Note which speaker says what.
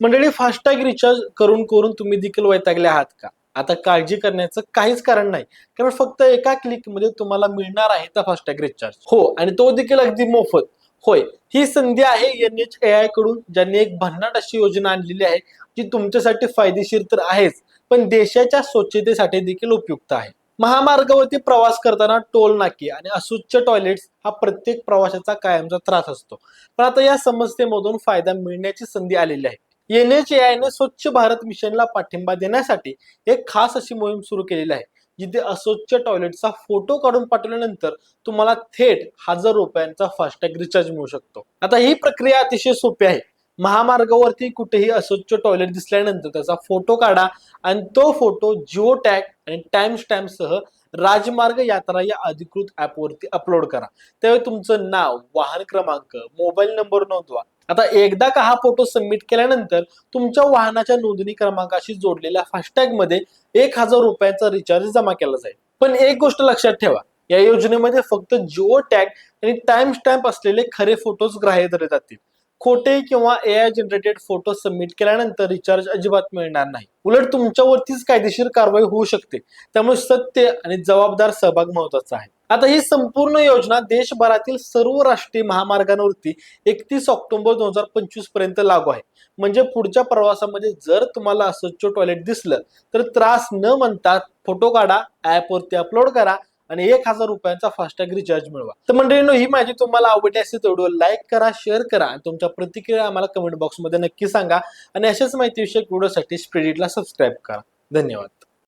Speaker 1: मंडळी FASTag recharge करून करून तुम्ही देखील वैतागले आहात का? आता काळजी करण्याचं काहीच कारण नाही. कारण फक्त एका क्लिकमध्ये तुम्हाला मिळणार आहे त्या फास्टॅग रिचार्ज हो आणि तो देखील अगदी मोफत. होय ही संधी आहे एन एच ए आयकडून ज्यांनी एक भन्नाट अशी योजना आणलेली आहे जी तुमच्यासाठी फायदेशीर तर आहेच पण देशाच्या स्वच्छतेसाठी देखील उपयुक्त आहे. महामार्गावरती प्रवास करताना टोल नाके आणि अस्वच्छ टॉयलेट्स हा प्रत्येक प्रवाशाचा कायमचा त्रास असतो. पण आता या समस्येमधून फायदा मिळण्याची संधी आलेली आहे. एन एच आयने स्वच्छ भारत मिशनला पाठिंबा देण्यासाठी एक खास अशी मोहीम सुरू केलेली आहे जिथे अस्वच्छ टॉयलेटचा फोटो काढून पाठवल्यानंतर तुम्हाला थेट हजार रुपयांचा फास्टॅग रिचार्ज मिळू शकतो. आता ही प्रक्रिया अतिशय सोपी आहे. महामार्गावरती कुठेही अस्वच्छ टॉयलेट दिसल्यानंतर त्याचा फोटो काढा आणि तो फोटो जिओ टॅग आणि टाइम स्टॅम्प सह राजमार्ग यात्रा या अधिकृत ऍपवरती अपलोड करा. त्यावेळी तुमचं नाव वाहन क्रमांक मोबाईल नंबर नोंदवा. आता एकदा का हा फोटो सबमिट केल्यानंतर तुमच्या वाहनाच्या नोंदणी क्रमांकाशी जोडलेल्या फास्टॅगमध्ये एक हजार रुपयाचा रिचार्ज जमा केला जाईल. पण एक गोष्ट लक्षात ठेवा या योजनेमध्ये फक्त जिओ टॅग आणि टाइम स्टॅम्प असलेले खरे फोटोज ग्राह्य धरले जातील. खोटे किंवा A I generated photo submit केल्यानंतर रिचार्ज अजिबात मिळणार नाही. उलट तुमच्यावरतीच कायदेशीर कारवाई होऊ शकते. त्यामुळे सत्य आणि जबाबदार सहभाग महत्त्वाचा आहे. आता ही संपूर्ण योजना देशभरातील सर्व राष्ट्रीय महामार्गांवरती एकतीस ऑक्टोबर दोन हजार पंचवीसपर्यंत लागू आहे. म्हणजे पुढच्या प्रवासामध्ये जर तुम्हाला अस्वच्छ टॉयलेट दिसलं तर त्रास न म्हणता फोटो काढा ऍपवरती अपलोड करा आणि एक हजार रुपयांचा फास्टॅग रिचार्ज मिळवा. तर मंडळींनो ही माझी तुम्हाला आवडली असेल तर व्हिडिओ लाईक करा शेअर करा आणि तुमच्या प्रतिक्रिया आम्हाला कमेंट बॉक्समध्ये नक्की सांगा. आणि अशाच माहितीविषयक व्हिडिओसाठी स्प्रेडिटला सबस्क्राईब करा. धन्यवाद.